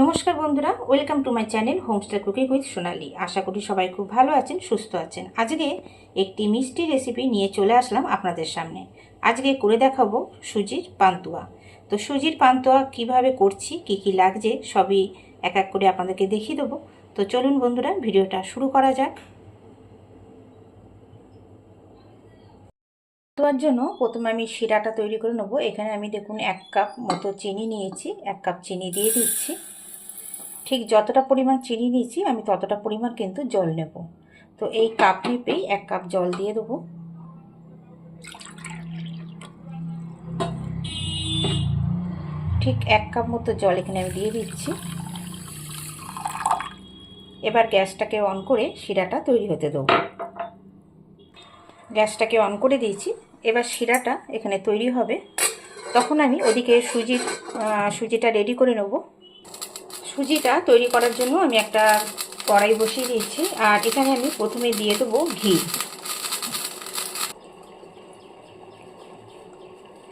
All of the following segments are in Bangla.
নমস্কার বন্ধুরা, welcome to my channel Homestar cooking with Sonali. আশা করি সবাই খুব ভালো আছেন, সুস্থ আছেন। আজকে একটি মিষ্টি রেসিপি নিয়ে চলে আসলাম আপনাদের সামনে। আজকে করে দেখাবো সুজির পান্তুয়া। তো সুজির পান্তুয়া কীভাবে করছি, কি কি লাগছে, সবই এক এক করে আপনাদেরকে দেখিয়ে দেবো। তো চলুন বন্ধুরা, ভিডিওটা শুরু করা যাক। পান্তুয়ার জন্য প্রথমে আমি শিরাটা তৈরি করে নেব। এখানে আমি দেখুন এক কাপ মতো চিনি নিয়েছি, এক কাপ চিনি দিয়ে দিচ্ছি। ঠিক যতটা পরিমাণ চিনি নিয়েছি, আমি ততটা পরিমাণ কিন্তু জল নেব। তো এই কাপ মেপেই এক কাপ জল দিয়ে দেবো। ঠিক এক কাপ মতো জল এখানে আমি দিয়ে দিচ্ছি। এবার গ্যাসটাকে অন করে শিরাটা তৈরি হতে দেবো। গ্যাসটাকে অন করে দিয়েছি। এবার শিরাটা এখানে তৈরি হবে। তখন আমি ওদিকে সুজির সুজিটা রেডি করে নেব। সুজিটা তৈরি করার জন্য আমি একটা কড়াই বসিয়ে দিয়েছি। আর এখানে আমি প্রথমে দিয়ে দেবো ঘি।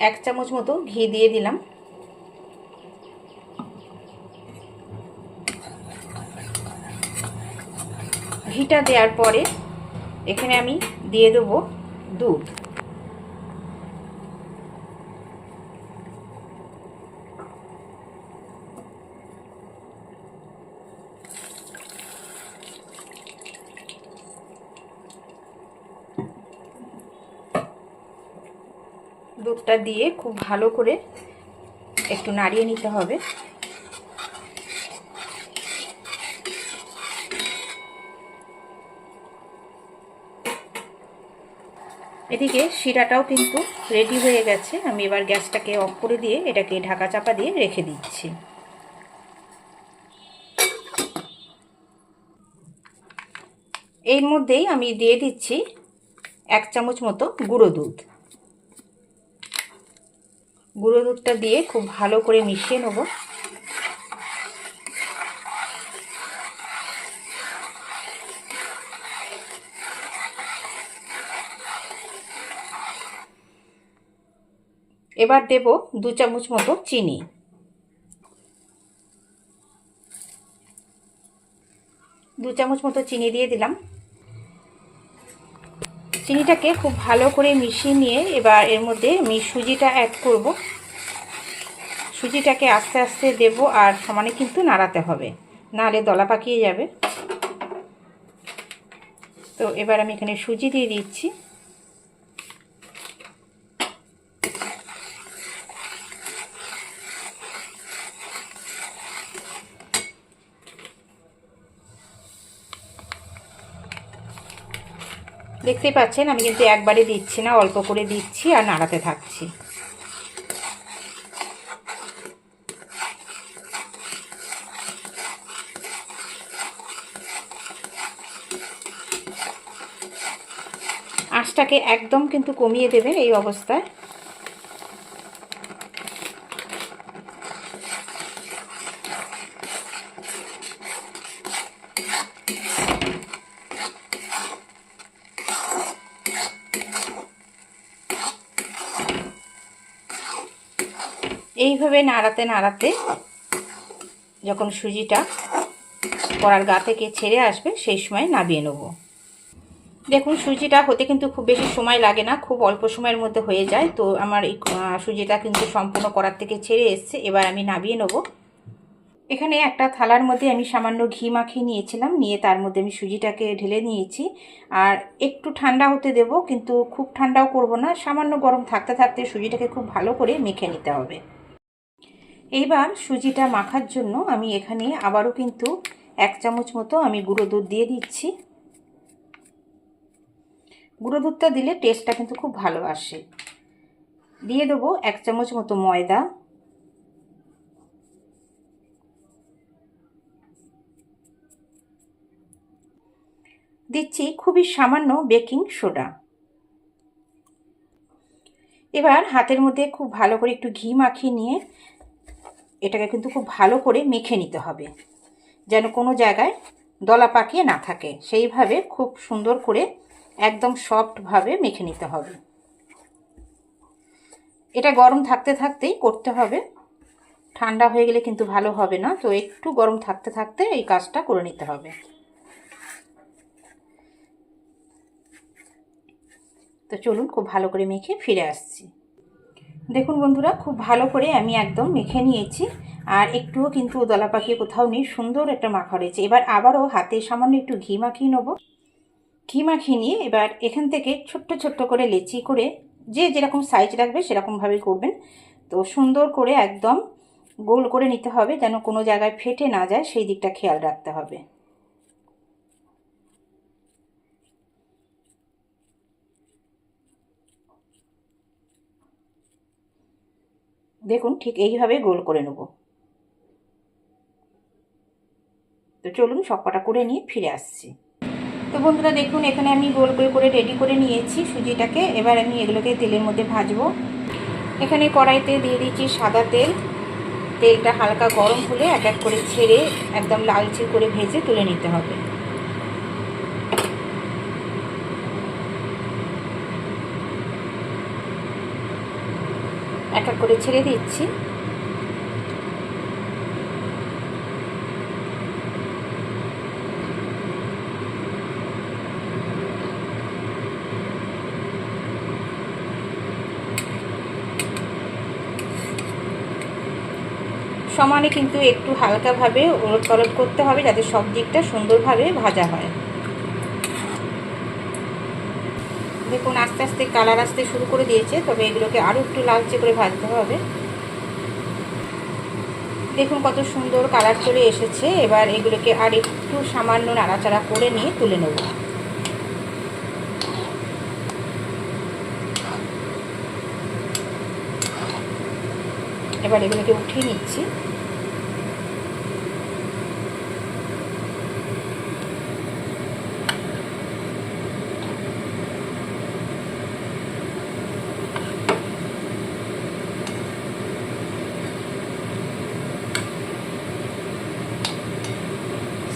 এক চামচ মতো ঘি দিয়ে দিলাম। ঘিটা দেওয়ার পরে এখানে আমি দিয়ে দেবো দুধ। দুধটা দিয়ে খুব ভালো করে একটু নাড়িয়ে নিতে হবে। এদিকে শিরাটাও কিন্তু রেডি হয়ে গেছে। আমি এবার গ্যাসটাকে অফ করে দিয়ে এটাকে ঢাকা চাপা দিয়ে রেখে দিচ্ছি। এর মধ্যেই আমি দিয়ে দিচ্ছি এক চামচ মতো গুঁড়ো দুধ। গুঁড়ো দুধটা দিয়ে খুব ভালো করে মিশিয়ে নেব। এবার দেব দু চামচ মতো চিনি। দু চামচ মতো চিনি দিয়ে দিলাম। চিনিটাকে খুব ভালো করে মিশিয়ে নিয়ে এবার এর মধ্যে আমি সুজিটা অ্যাড করব। সুজিটাকে আস্তে আস্তে দেব আর সমানে কিন্তু নাড়াতে হবে নাহলে দলা পাকিয়ে যাবে। তো এবার আমি এখানে সুজি দিয়ে দিচ্ছি। দেখতেই পাচ্ছেন, আমি কিন্তু একবারে দিচ্ছি না, অল্প করে দিচ্ছি আর নাড়াতে থাকছি। আঁচটাকে একদম কিন্তু কমিয়ে দেবেন এই অবস্থায়। এইভাবে নাড়াতে নাড়াতে যখন সুজিটা কড়ার গা থেকে ছেড়ে আসবে, সেই সময় নাবিয়ে নেব। দেখুন, সুজিটা হতে কিন্তু খুব বেশি সময় লাগে না, খুব অল্প সময়ের মধ্যে হয়ে যায়। তো আমার এই সুজিটা কিন্তু সম্পূর্ণ কড়ার থেকে ছেড়ে এসছে, এবার আমি নাবিয়ে নেব। এখানে একটা থালার মধ্যে আমি সামান্য ঘি মাখিয়ে নিয়েছিলাম, নিয়ে তার মধ্যে আমি সুজিটাকে ঢেলে নিয়েছি। আর একটু ঠান্ডা হতে দেব, কিন্তু খুব ঠান্ডাও করব না, সামান্য গরম থাকতে থাকতে সুজিটাকে খুব ভালো করে মেখে নিতে হবে। এইবার সুজিটা মাখার জন্য আমি এখানে আবারও কিন্তু এক চামচ মতো আমি গুঁড়ো দুধ দিয়ে দিচ্ছি। গুঁড়ো দুধটা দিলে টেস্টটা কিন্তু খুব ভালো আসে। দিয়ে দেবো এক চামচ মতো ময়দা। দিচ্ছি খুবই সামান্য বেকিং সোডা। এবার হাতের মধ্যে খুব ভালো করে একটু ঘি মাখিয়ে নিয়ে এটাকে কিন্তু খুব ভালো করে মেখে নিতে হবে। যেন কোনো জায়গায় দলা পাকিয়ে না থাকে। সেইভাবে খুব সুন্দর করে একদম সফটভাবে মেখে নিতে হবে। এটা গরম থাকতে থাকতেই করতে হবে। ঠান্ডা হয়ে গেলে কিন্তু ভালো হবে না। তো একটু গরম থাকতে থাকতে এই কাজটা করে নিতে হবে। তো চলুন খুব ভালো করে মেখে ফিরে আসছি। দেখুন বন্ধুরা, খুব ভালো করে আমি একদম মেখে নিয়েছি। আর একটুও কিন্তু দলা পাকিয়ে কোথাও নেই, সুন্দর একটা মাখা রয়েছে। এবার আবারও হাতে সামান্য একটু ঘি মাখিয়ে নেব। ঘি মাখিয়ে নিয়ে এবার এখান থেকে ছোট্ট ছোট্ট করে লেচি করে যে যেরকম সাইজ রাখবে সেরকমভাবে করবেন। তো সুন্দর করে একদম গোল করে নিতে হবে যেন কোনো জায়গায় ফেটে না যায়, সেই দিকটা খেয়াল রাখতে হবে। দেখুন ঠিক এইভাবে গোল করে নেব। তো চলুন সবকটা করে নিয়ে ফিরে আসছি। তো বন্ধুরা দেখুন, এখানে আমি গোল গোল করে রেডি করে নিয়েছি সুজিটাকে। এবার আমি এগুলোকে তেলের মধ্যে ভাজবো। এখানে কড়াইতে দিয়ে দিচ্ছি সাদা তেল। তেলটা হালকা গরম হলে এক এক করে ছেড়ে একদম লালচে করে ভেজে তুলে নিতে হবে। এক এক করে ছেড়ে দিচ্ছি। সমানে কিন্তু একটু হালকাভাবে ওলট পালট করতে হবে যাতে সব দিকটা সুন্দরভাবে ভাজা হয়। দেখুন, আস্তে আস্তে, কালার আসতে শুরু করে দিয়েছে, তবে এগুলোকে আরও একটু লালচে করে ভাজতে হবে। দেখুন কত সুন্দর কালার চলে এসেছে, এবার এগুলোকে আর একটু সামান্য নাড়াচাড়া করে নিয়ে তুলে নেব। এবার এগুলোকে উঠিয়ে নিচ্ছি।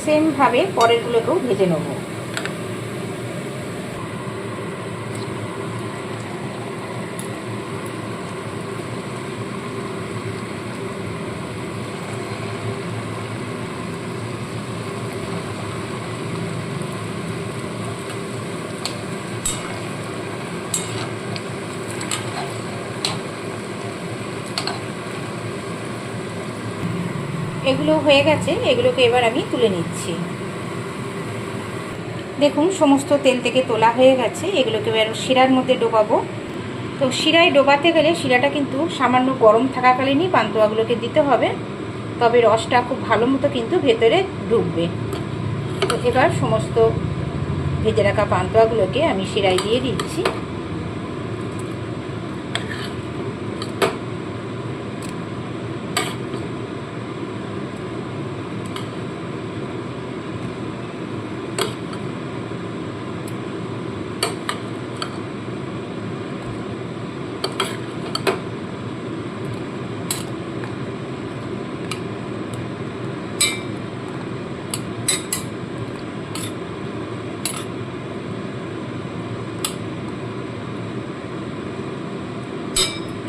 সেমভাবে পরেরগুলোকেও ভেজে নেব। এগুলো হয়ে গেছে, এগুলোকে এবার আমি তুলে নিচ্ছি। দেখুন, সমস্ত তেল থেকে তোলা হয়ে গেছে, এগুলোকে এবার শিরার মধ্যে ডোবাবো। তো শিরায় ডোবাতে গেলে শিরাটা কিন্তু সামান্য গরম থাকাকালীনই পান্তুয়াগুলোকে দিতে হবে, তবে রসটা খুব ভালো মতো কিন্তু ভেতরে ডুববে। তো এবার সমস্ত ভেজে রাখা পান্তুয়াগুলোকে আমি শিরায় দিয়ে দিচ্ছি।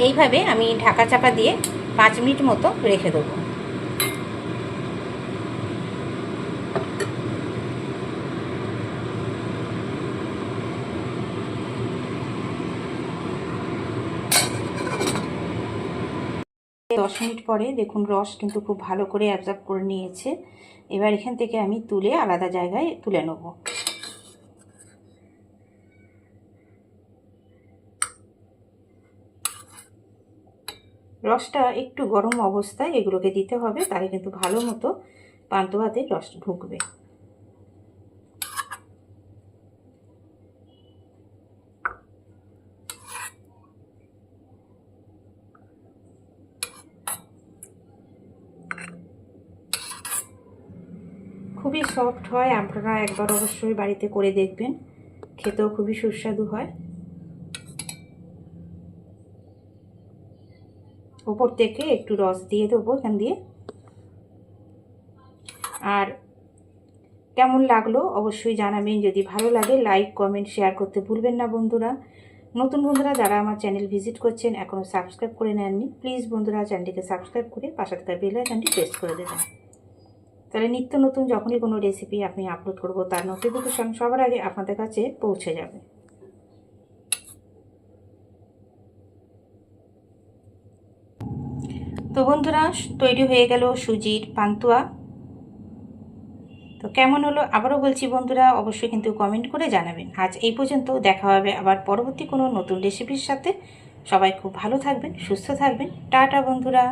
এইভাবে আমি ঢাকা চাপা দিয়ে পাঁচ মিনিট মতো রেখে দেবো। দশ মিনিট পরে দেখুন রস কিন্তু খুব ভালো করে অ্যাবজর্ব করে নিয়েছে। এবার এখান থেকে আমি তুলে আলাদা জায়গায় তুলে নেব। রসটা একটু গরম অবস্থায় এগুলোকে দিতে হবে, তাহলে কিন্তু ভালো মতো পান্তো ভাতের রস ঢুকবে। খুবই সফট হয়, আপনারা একবার অবশ্যই বাড়িতে করে দেখবেন, খেতেও খুবই সুস্বাদু হয়। ওপর থেকে একটু রস দিয়ে দেবো এখান দিয়ে। আর কেমন লাগল অবশ্যই জানাবেন। যদি ভালো লাগে লাইক কমেন্ট শেয়ার করতে ভুলবেন না বন্ধুরা। নতুন বন্ধুরা যারা আমার চ্যানেল ভিজিট করছেন এখনও সাবস্ক্রাইব করে নেননি প্লিজ বন্ধুরা চ্যানেলটিকে সাবস্ক্রাইব করে পাশে থাকা বেল আইকনটি প্রেস করে দেবেন। তাহলে নিত্য নতুন যখনই কোনো রেসিপি আপনি আপলোড করব, তার নোটিফিকেশন সবার আগে আপনাদের কাছে পৌঁছে যাবে। তো বন্ধুরা, তৈরি হয়ে গেল সুজির পান্তুয়া। তো কেমন হলো আবারও বলছি বন্ধুরা, অবশ্যই কিন্তু কমেন্ট করে জানাবেন। আজ এই পর্যন্ত দেখা হবে আবার পরবর্তী কোনো নতুন রেসিপির সাথে। সবাই খুব ভালো থাকবেন, সুস্থ থাকবেন। টাটা বন্ধুরা।